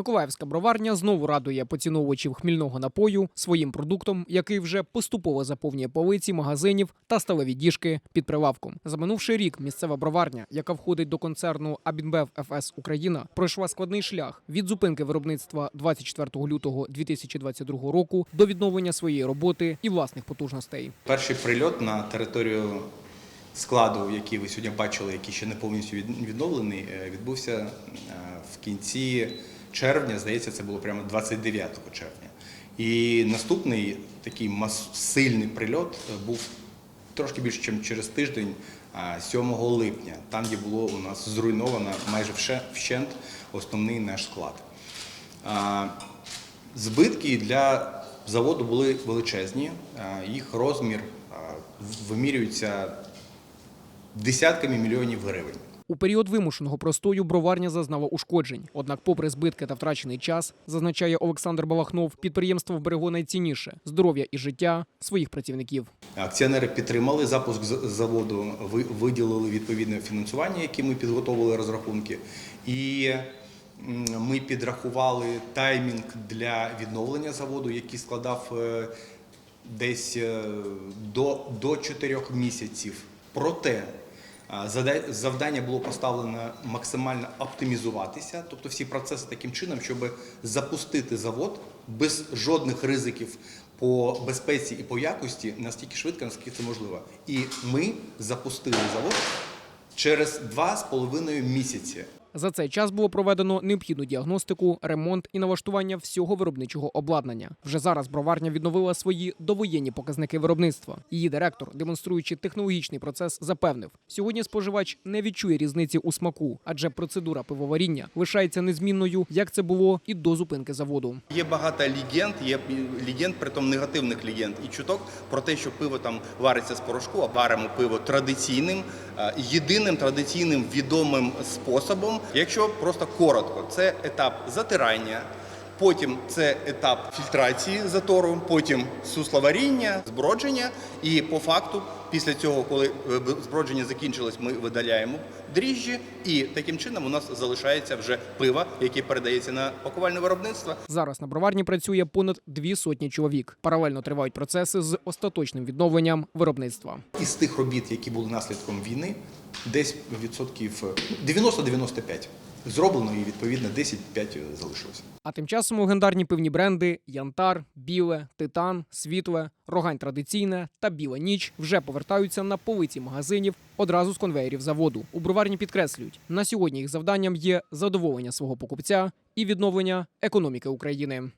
Миколаївська броварня знову радує поціновувачів хмільного напою своїм продуктом, який вже поступово заповнює полиці магазинів та сталеві діжки під прилавком. За минувший рік місцева броварня, яка входить до концерну Абінбев ФС Україна, пройшла складний шлях від зупинки виробництва 24 лютого 2022 року до відновлення своєї роботи і власних потужностей. Перший прильот на територію складу, який ви сьогодні бачили, який ще не повністю від- відновлений, е, відбувся е, в кінці червня. Здається, це було прямо 29 червня. І наступний такий сильний прильот був трошки більше, ніж через тиждень, 7 липня, там, де було у нас зруйновано майже вщент основний наш склад. Збитки для заводу були величезні. Їх розмір вимірюється десятками мільйонів гривень. У період вимушеного простою броварня зазнала ушкоджень. Однак, попри збитки та втрачений час, зазначає Олександр Балахнов, підприємство вберегло найцінніше здоров'я і життя своїх працівників. Акціонери підтримали запуск заводу, ви- виділили відповідне фінансування, яке ми підготовили розрахунки. І ми підрахували таймінг для відновлення заводу, який складав е, десь е, до, 4 місяців. Проте завдання було поставлено максимально оптимізуватися, тобто всі процеси таким чином, щоб запустити завод без жодних ризиків по безпеці і по якості настільки швидко, наскільки це можливо. І ми запустили завод через два з половиною місяці. За цей час було проведено необхідну діагностику, ремонт і налаштування всього виробничого обладнання. Вже зараз броварня відновила свої довоєнні показники виробництва. Її директор, демонструючи технологічний процес, запевнив: сьогодні споживач не відчує різниці у смаку, адже процедура пивоваріння лишається незмінною, як це було і до зупинки заводу. Є багато легенд, є легенд, притом негативних легенд і чуток про те, що пиво там вариться з порошку, а варимо пиво традиційним, єдиним традиційним відомим способом. Якщо просто коротко, це етап затирання. Потім це етап фільтрації затору, потім сусловаріння, збродження. І по факту, після цього, коли е, збродження закінчилось, ми видаляємо дріжджі, і таким чином у нас залишається вже пиво, яке передається на пакувальне виробництво. Зараз на броварні працює понад дві сотні чоловік. Паралельно тривають процеси з остаточним відновленням виробництва. Із тих робіт, які були наслідком війни, десь відсотків 90-95 зроблено і відповідно 10-5 залишилося. А тим часом легендарні пивні бренди Янтар, Біле, Титан, Світле, Рогань Традиційне та Біла Ніч вже повертаються на полиці магазинів одразу з конвейерів заводу. У броварні підкреслюють, на сьогодні їх завданням є задоволення свого покупця і відновлення економіки України.